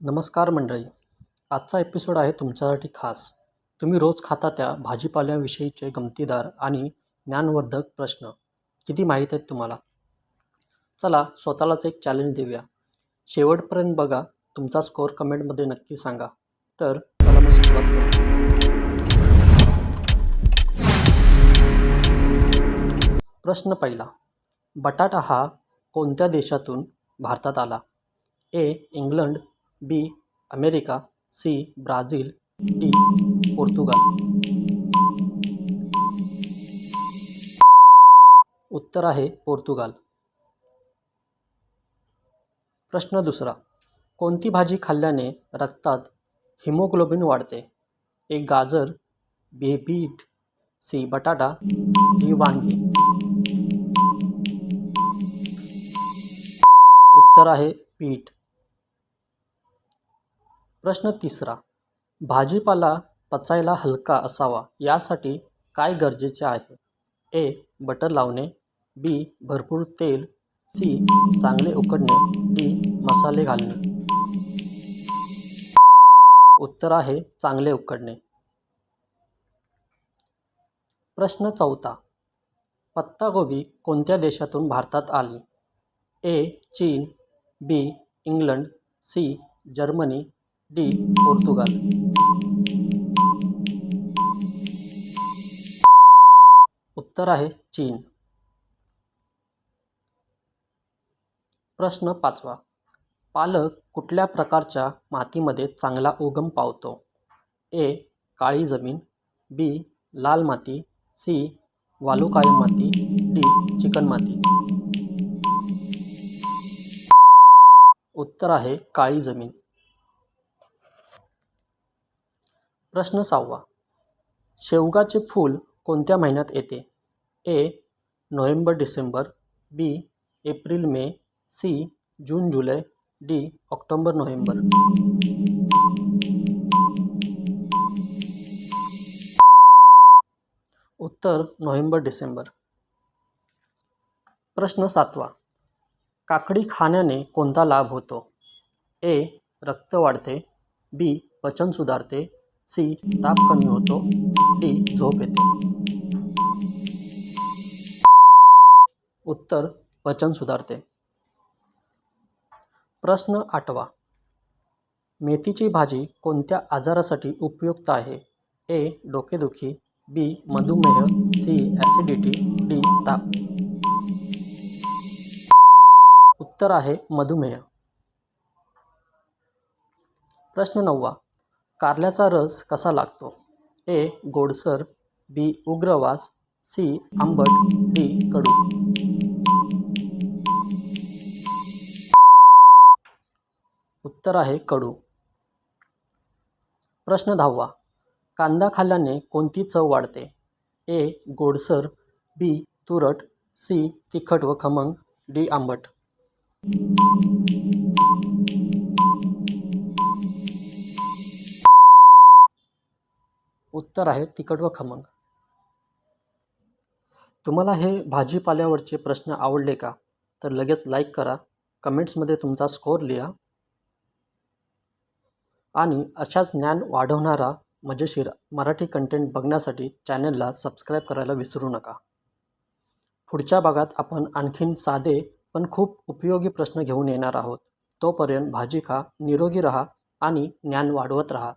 नमस्कार मंडळी. आजचा एपिसोड आहे तुमच्यासाठी खास. तुम्ही रोज खाता त्या भाजीपाल्याविषयीचे गमतीदार आणि ज्ञानवर्धक प्रश्न. किती माहीत आहेत तुम्हाला? चला स्वतःलाच एक चॅलेंज देऊया. शेवटपर्यंत बघा तुमचा स्कोअर कमेंटमध्ये नक्की सांगा. तर चला मग सुरुवात करू. प्रश्न पहिला. बटाटा हा कोणत्या देशातून भारतात आला? A England. B, America, C, Brazil, D, Portugal. उत्तर आहे पोर्तुगाल। प्रश्न दुसरा, कोणती भाजी खाल्ल्याने रक्तात हिमोग्लोबिन वाढते? ए, गाजर, बी, बीट, सी, बटाटा, डी, वांगी। उत्तर आहे बीट प्रश्न तिसरा भाजीपाला पचायला हलका असावा यासाठी काय गरजेचे आहे? ए बटर लावणे बी भरपूर तेल सी चांगले उकडणे डी मसाले घालणे. उत्तर आहे चांगले उकडणे. प्रश्न चौथा पत्तागोबी कोणत्या देशातून भारतात आली? ए चीन B England C Germany D Portugal. उत्तर आहे चीन. प्रश्न पाचवा. पालक कुठल्या प्रकारच्या मातीमध्ये चांगला उगम पावतो? ए काळी जमीन बी लाल माती सी वालुकामय माती डी चिकणमाती उत्तर आहे काळी जमीन. प्रश्न सहावा. शेवगाचे फूल कोणत्या महिन्यात येते? A. November December. B. April May. C. June July. D. October November. उत्तर नोव्हेंबर डिसेंबर. प्रश्न सातवा. काकडी खाण्याने कोणता लाभ होतो? ए. रक्त वाढते. बी. पचन सुधारते. सी ताप कमी होतो. डी झोप येते. उत्तर पचन सुधारते. प्रश्न आठवा. मेथीची भाजी कोणत्या आजारासाठी उपयुक्त आहे? ए डोकेदुखी. बी मधुमेह. C acidity. डी ताप. उत्तर आहे मधुमेह. प्रश्न नववा. कारल्याचा रस कसा लागतो? ए. गोडसर बी. उग्रवास सी. आंबट डी. कडू. उत्तर आहे कडू. प्रश्न दहावा. कांदा खाल्ल्याने कोणती चव वाढते? ए. गोडसर बी. तुरट सी. तिखट व खमंग डी. आंबट. उत्तर आहे तिखट व खमंग. तुम्हाला हे भाजीपाल्यावरचे प्रश्न आवडले का? तर लगेच लाईक करा. कमेंट्समध्ये तुमचा स्कोअर लिहा. आणि अशाच ज्ञान वाढवणारा मजेशीर मराठी कंटेंट बघण्यासाठी चॅनलला सबस्क्राईब करायला विसरू नका. पुढच्या भागात आपण आणखीन साधे पण खूप उपयोगी प्रश्न घेऊन येणार आहोत. तोपर्यंत भाजी खा निरोगी रहा आणि ज्ञान वाढवत रहा.